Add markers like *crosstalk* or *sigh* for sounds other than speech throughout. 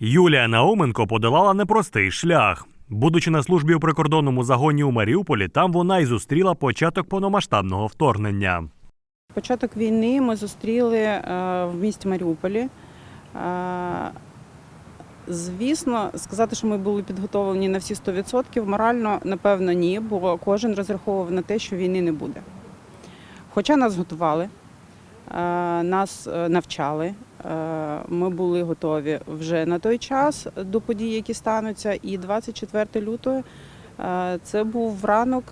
Юлія Науменко подолала непростий шлях. Будучи на службі у прикордонному загоні у Маріуполі, там вона й зустріла початок повномасштабного вторгнення. Початок війни ми зустріли е, в місті Маріуполі. Е, Звісно, сказати, що ми були підготовлені на всі 100%, морально, напевно, ні, бо кожен розраховував на те, що війни не буде. Хоча нас готували, е, нас навчали, ми були готові вже на той час до подій, які стануться. І 24 лютого е, це був ранок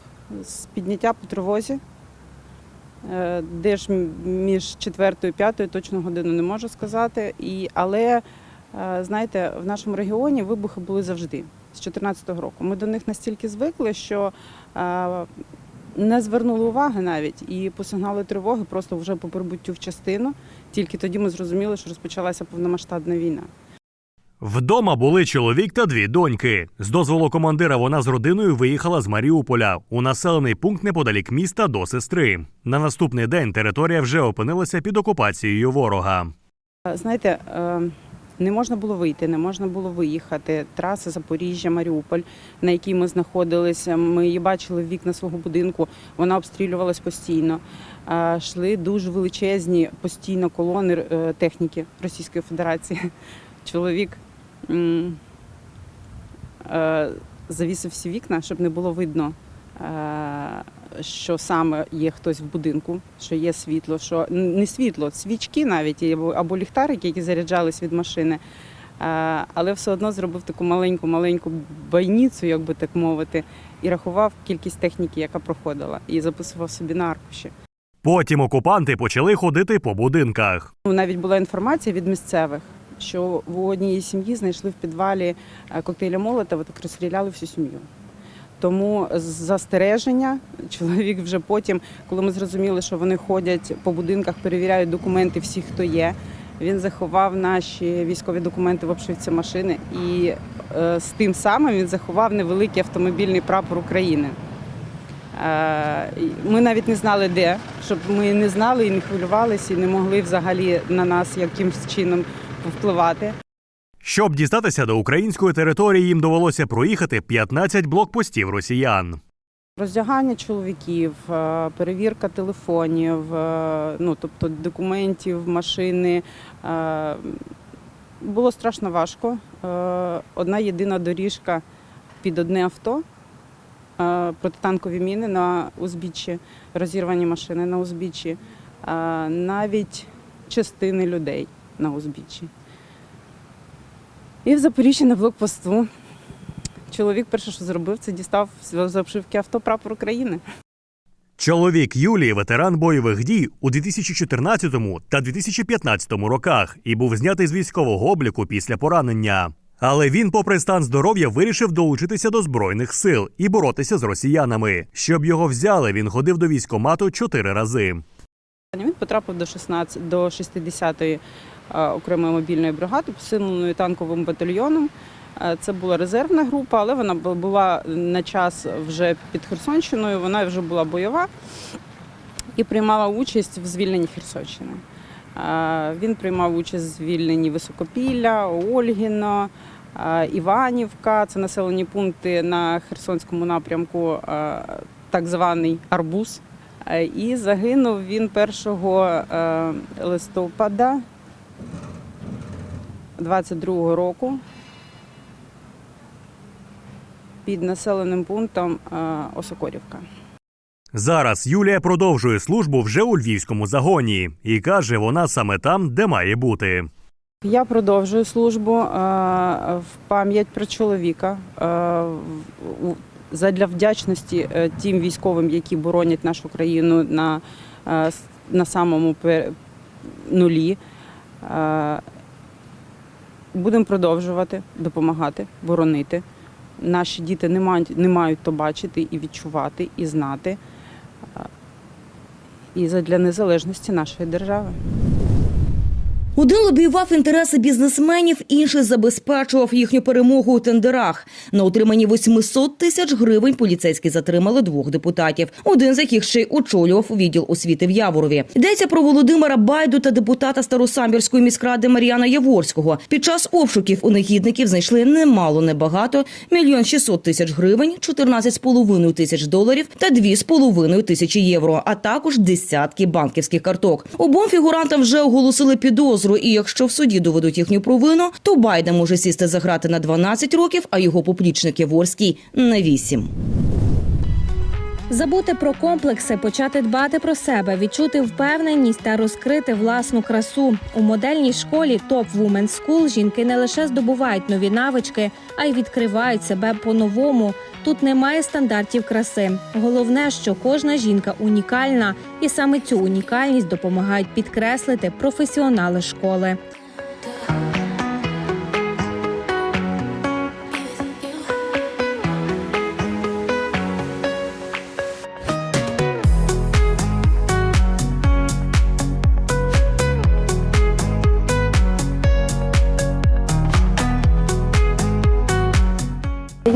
з підняття по тривозі. Е, Де ж між четвертою і п'ятою точну годину не можу сказати. І, але е, знаєте, в нашому регіоні вибухи були завжди з 2014 року. Ми до них настільки звикли, що е, не звернули уваги навіть і по сигналу тривоги просто вже по прибуттю в частину. Тільки тоді ми зрозуміли, що розпочалася повномасштабна війна. Вдома були чоловік та дві доньки. З дозволу командира вона з родиною виїхала з Маріуполя у населений пункт неподалік міста до сестри. На наступний день територія вже опинилася під окупацією ворога. Знаєте, е, не можна було вийти, не можна було виїхати. Траса Запоріжжя, Маріуполь, на якій ми знаходилися. Ми її бачили в вікна свого будинку. Вона обстрілювалась постійно. Йшли дуже величезні постійно колони е, техніки Російської Федерації. *laughs* Чоловік е, завісив всі вікна, щоб не було видно. Е, Що саме є хтось в будинку, що є світло, що не світло, свічки навіть або, або ліхтарики, які заряджались від машини. Е, Але все одно зробив таку маленьку маленьку байніцу, як би так мовити, і рахував кількість техніки, яка проходила, і записував собі на аркуші. Потім окупанти почали ходити по будинках. Ну, Навіть була інформація від місцевих, що в одній сім'ї знайшли в підвалі е, коктейля Молотова, так розстріляли всю сім'ю. Тому застереження чоловік вже потім, коли ми зрозуміли, що вони ходять по будинках, перевіряють документи всіх, хто є. Він заховав наші військові документи в обшивці машини, і е, з тим самим він заховав невеликий автомобільний прапор України. Е, Ми навіть не знали де, щоб ми не знали і не хвилювалися, і не могли взагалі на нас якимось чином впливати. Щоб дістатися до української території, їм довелося проїхати 15 блокпостів росіян. Роздягання чоловіків, е, перевірка телефонів, е, ну тобто документів, машини. Е, Було страшно важко. Одна єдина доріжка під одне авто, протитанкові міни на узбіччі, розірвані машини на узбіччі, навіть частини людей на узбіччі. І в Запоріжжі на блокпосту Чоловік перше, що зробив, це дістав з обшивки авто прапор України. Чоловік Юлії ветеран бойових дій у 2014 та 2015 роках і був знятий з військового обліку після поранення. Але він, попри стан здоров'я, вирішив долучитися до збройних сил і боротися з росіянами. Щоб його взяли, він ходив до військомату чотири рази. Він потрапив до 16, до 60-ї е, окремої мобільної бригади, посиленої танковим батальйоном. Е, Це була резервна група, але вона була на час вже під Херсонщиною, вона вже була бойова і приймала участь в звільненні Херсонщини. Е, Він приймав участь в звільненні Високопілля, Ольгіно, е, Іванівка. Це населені пункти на Херсонському напрямку, е, так званий Арбуз. Е, І загинув він 1 е, листопада 22-го року під населеним пунктом е, Осокорівка. Зараз Юлія продовжує службу вже у львівському загоні і каже, вона саме там, де має бути. Я продовжую службу е, в пам'ять про чоловіка. е, Задля вдячності тим військовим, які боронять нашу країну на, на самому нулі. Будемо продовжувати допомагати, боронити. Наші діти не мають, не мають то бачити і відчувати, і знати. І задля незалежності нашої держави. Один лобіював інтереси бізнесменів, інший забезпечував їхню перемогу у тендерах. На отриманні 800 тисяч гривень поліцейські затримали двох депутатів. Один з яких ще й очолював відділ освіти в Яворові. Йдеться про Володимира Байду та депутата Старосамбірської міськради Мар'яна Яворського. Під час обшуків у негідників знайшли немало небагато мільйон 600 тисяч гривень, 14,5 тисяч доларів та 2,5 тисячі євро, а також десятки банківських карток. Обом фігурантам вже оголосили підозру, і якщо в суді доведуть їхню провину, то Байда може сісти за грати на 12 років, а його поплічник Яворський – на 8. Забути про комплекси, почати дбати про себе, відчути впевненість та розкрити власну красу у модельній школі Top Women's School жінки не лише здобувають нові навички, а й відкривають себе по-новому. Тут немає стандартів краси. Головне, що кожна жінка унікальна, і саме цю унікальність допомагають підкреслити професіонали школи.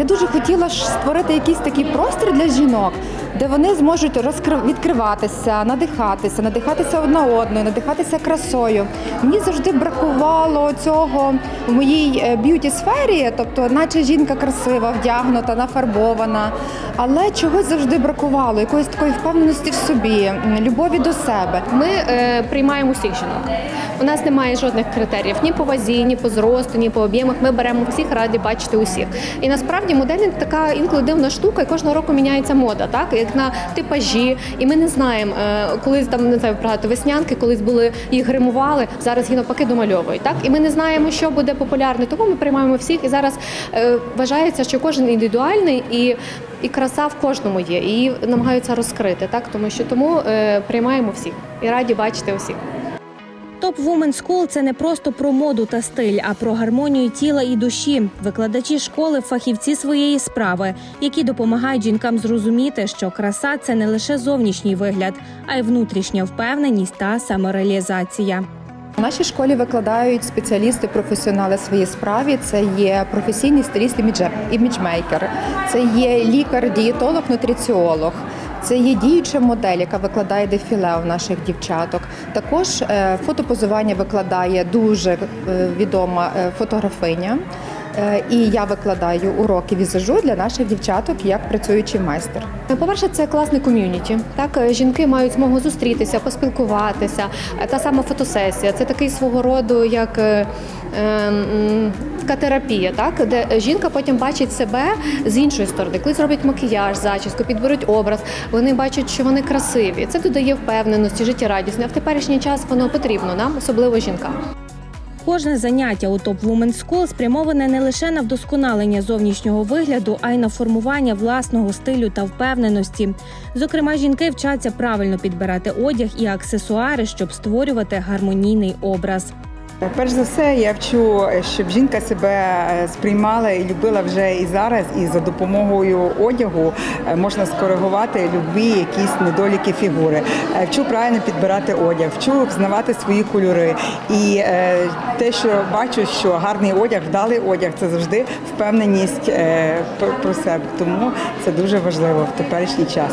Я дуже хотіла ж створити якийсь такий простір для жінок, де вони зможуть розкрив... відкриватися, надихатися, надихатися одна одною, надихатися красою. Мені завжди бракувало цього в моїй б'юті сфері, тобто, наче жінка красива, вдягнута, нафарбована. Але чогось завжди бракувало, якоїсь такої впевненості в собі, любові до себе. Ми е, приймаємо всіх жінок. У нас немає жодних критеріїв ні по вазі, ні по зросту, ні по об'ємах. Ми беремо всіх раді бачити усіх. І насправді моделінг така інколи дивна штука, і кожного року міняється мода, так як на типажі. І ми не знаємо, е, колись там не знаю, багато веснянки, колись були їх гримували. Зараз їх навпаки домальовують. Так і ми не знаємо, що буде популярне. Тому ми приймаємо всіх. І зараз е, вважається, що кожен індивідуальний і. І краса в кожному є, і її намагаються розкрити, так тому що тому е, приймаємо всіх і раді бачити усіх. Топ Women's School – це не просто про моду та стиль, а про гармонію тіла і душі. Викладачі школи фахівці своєї справи, які допомагають жінкам зрозуміти, що краса це не лише зовнішній вигляд, а й внутрішня впевненість та самореалізація. У нашій школі викладають спеціалісти, професіонали своїй справі. Це є професійний стиліст іміджер- іміджмейкер, це є лікар, дієтолог, нутриціолог. Це є діюча модель, яка викладає дефіле у наших дівчаток. Також е, фотопозування викладає дуже е, відома е, фотографиня. І я викладаю уроки візажу для наших дівчаток як працюючий майстер. По-перше, це класне ком'юніті. Так, жінки мають змогу зустрітися, поспілкуватися. Та сама фотосесія це такий свого роду, як така терапія, так де жінка потім бачить себе з іншої сторони. Коли зроблять макіяж, зачіску, підберуть образ, вони бачать, що вони красиві. Це додає впевненості, життєрадісне. А в теперішній час воно потрібно нам, особливо жінкам. Кожне заняття у Top Women's School спрямоване не лише на вдосконалення зовнішнього вигляду, а й на формування власного стилю та впевненості. Зокрема, жінки вчаться правильно підбирати одяг і аксесуари, щоб створювати гармонійний образ. Перш за все, я вчу, щоб жінка себе е, сприймала і любила вже і зараз, і за допомогою одягу е, можна скоригувати любі якісь недоліки фігури. Е, Вчу правильно підбирати одяг, вчу взнавати свої кольори. І те, що бачу, що гарний одяг, вдалий одяг це завжди впевненість про себе. Тому це дуже важливо в теперішній час.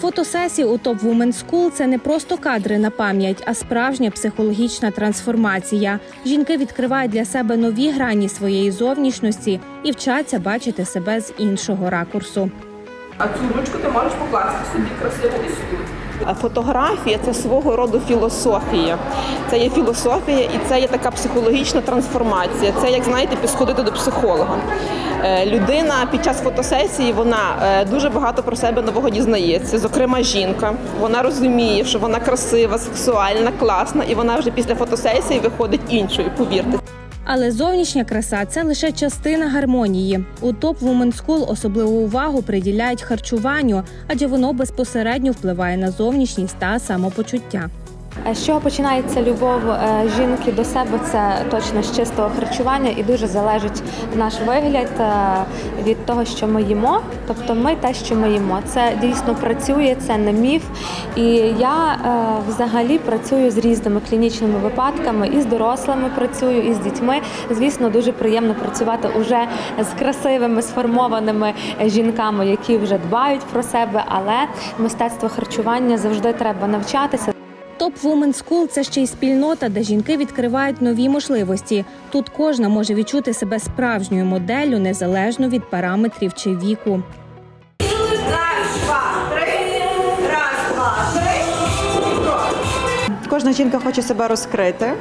Фотосесії у Top Women School – це не просто кадри на пам'ять, а справжня психологічна трансформація. Жінки відкривають для себе нові грані своєї зовнішності і вчаться бачити себе з іншого ракурсу. А цю ручку ти можеш покласти собі красиво і тут. Фотографія це свого роду філософія. Це є філософія і це є така психологічна трансформація. Це, як знаєте, підходити до психолога. Е, Людина під час фотосесії вона е, дуже багато про себе нового дізнається. Зокрема, жінка. Вона розуміє, що вона красива, сексуальна, класна, і вона вже після фотосесії виходить іншою. Повірте. Але зовнішня краса це лише частина гармонії. У Top Women's School особливу увагу приділяють харчуванню, адже воно безпосередньо впливає на зовнішність та самопочуття. Е, З чого починається любов е, жінки до себе? Це точно з чистого харчування і дуже залежить наш вигляд е, від того, що ми їмо. Тобто ми те, що ми їмо. Це дійсно працює, це не міф. І я е, взагалі працюю з різними клінічними випадками, і з дорослими працюю, і з дітьми. Звісно, дуже приємно працювати уже з красивими, сформованими е, жінками, які вже дбають про себе, але мистецтво харчування завжди треба навчатися. Топ Women School – це ще й спільнота, де жінки відкривають нові можливості. Тут кожна може відчути себе справжньою моделлю незалежно від параметрів чи віку. Кожна жінка хоче себе розкрити,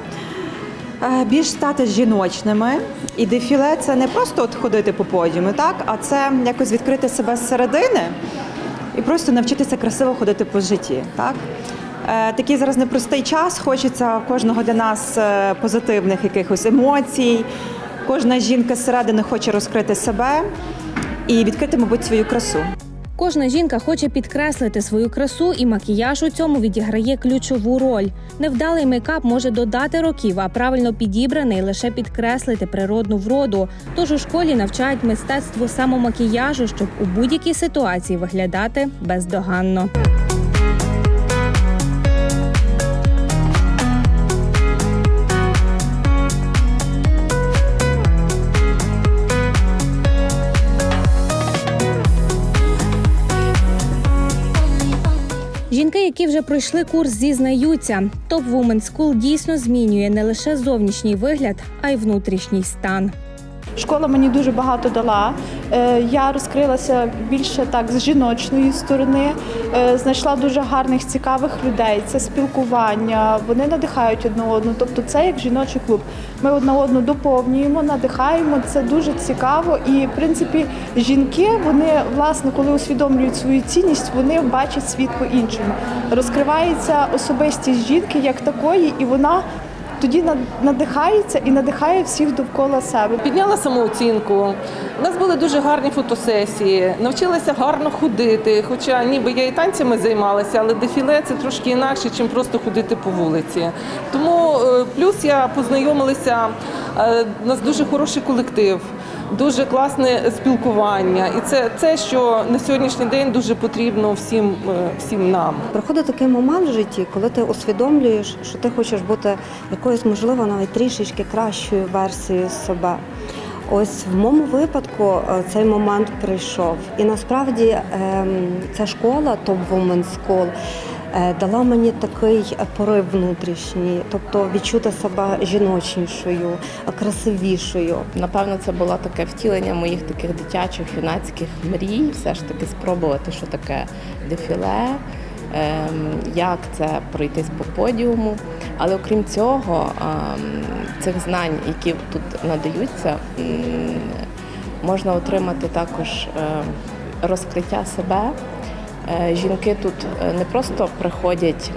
е, більш стати жіночними. І дефіле це не просто от ходити по подіуму, так, а це якось відкрити себе зсередини і просто навчитися красиво ходити по житті. Так? Е, Такий зараз непростий час. Хочеться кожного для нас е, позитивних якихось емоцій. Кожна жінка зсередини хоче розкрити себе і відкрити, мабуть, свою красу. Кожна жінка хоче підкреслити свою красу, і макіяж у цьому відіграє ключову роль. Невдалий мейкап може додати років, а правильно підібраний лише підкреслити природну вроду. Тож у школі навчають мистецтву самомакіяжу, щоб у будь-якій ситуації виглядати бездоганно. Які вже пройшли курс, зізнаються, топ Women School дійсно змінює не лише зовнішній вигляд, а й внутрішній стан. Школа мені дуже багато дала. Е, Я розкрилася більше так з жіночної сторони, Е, знайшла дуже гарних, цікавих людей. Це спілкування, вони надихають одне одну. Тобто, це як жіночий клуб. Ми одна одну доповнюємо, надихаємо. Це дуже цікаво. І в принципі, жінки вони власне, коли усвідомлюють свою цінність, вони бачать світ по-іншому. Розкривається особистість жінки як такої, і вона. Тоді надихається і надихає всіх довкола себе. Підняла самооцінку. У нас були дуже гарні фотосесії, навчилася гарно ходити. Хоча ніби я і танцями займалася, але дефіле це трошки інакше, ніж просто ходити по вулиці. Тому е, плюс я познайомилася. е, У нас дуже хороший колектив, дуже класне спілкування. І це те, що на сьогоднішній день дуже потрібно всім, е, всім нам. Приходить такий момент в житті, коли ти усвідомлюєш, що ти хочеш бути якоюсь, можливо, навіть трішечки кращою версією себе. Ось в моєму випадку е, цей момент прийшов. І насправді ем, ця школа, Top Women School, дала мені такий порив внутрішній, тобто відчути себе жіночнішою, красивішою. Напевно, це було таке втілення моїх таких дитячих юнацьких мрій, все ж таки спробувати, що таке дефіле, ем, як це пройтись по подіуму. Але окрім цього, ем, цих знань, які тут надаються, можна отримати також ем, розкриття себе. Е, Жінки тут е, не просто приходять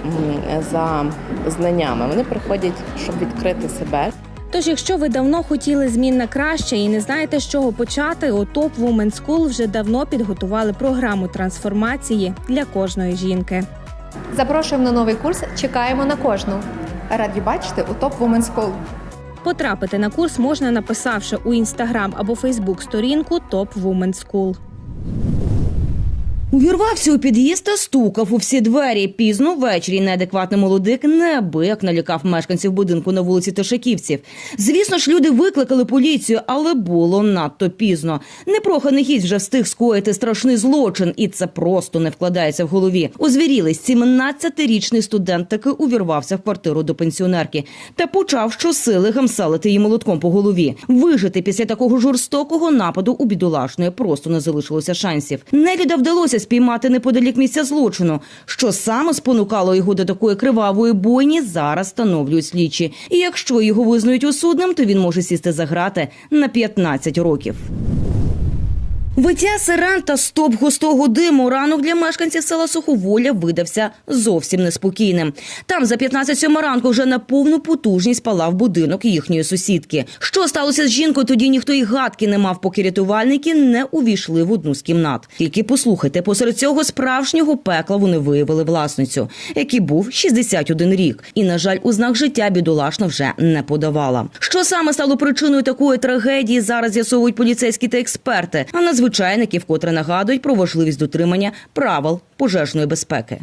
за знаннями, вони приходять, щоб відкрити себе, Тож, якщо ви давно хотіли змін на краще і не знаєте, з чого почати, у Top Women School вже давно підготували програму трансформації для кожної жінки. Запрошуємо на новий курс. Чекаємо на кожну. Раді бачити у Top Women's School. Потрапити на курс можна, написавши у інстаграм або фейсбук сторінку Top Women School. Увірвався у під'їзд та стукав у всі двері. Пізно ввечері неадекватний молодик неабияк налякав мешканців будинку на вулиці Тишаківців. Звісно ж, люди викликали поліцію, але було надто пізно. Непроханий гість вже встиг скоїти страшний злочин, і це просто не вкладається в голові. Озвірілись 17-річний студент таки увірвався в квартиру до пенсіонерки та почав щосили гамселити її молотком по голові. Вижити після такого жорстокого нападу у бідолашної просто не залишилося шансів. Нелюда вдалося спіймати неподалік місця злочину. Що саме спонукало його до такої кривавої бойні, зараз встановлюють слідчі. І якщо його визнають осудним, то він може сісти за грати на 15 років. Виття сирен та стоп густого диму ранок для мешканців села Суховоля видався зовсім неспокійним. Там за 15 сьома ранку вже на повну потужність палав будинок їхньої сусідки. Що сталося з жінкою? Тоді ніхто й гадки не мав, поки рятувальники не увійшли в одну з кімнат. Тільки послухайте, посеред цього справжнього пекла вони виявили власницю, який був 61 рік, і на жаль, у знак життя бідолашна вже не подавала. Що саме стало причиною такої трагедії? Зараз з'ясовують поліцейські та експерти, а надзвичайники котре нагадують про важливість дотримання правил пожежної безпеки.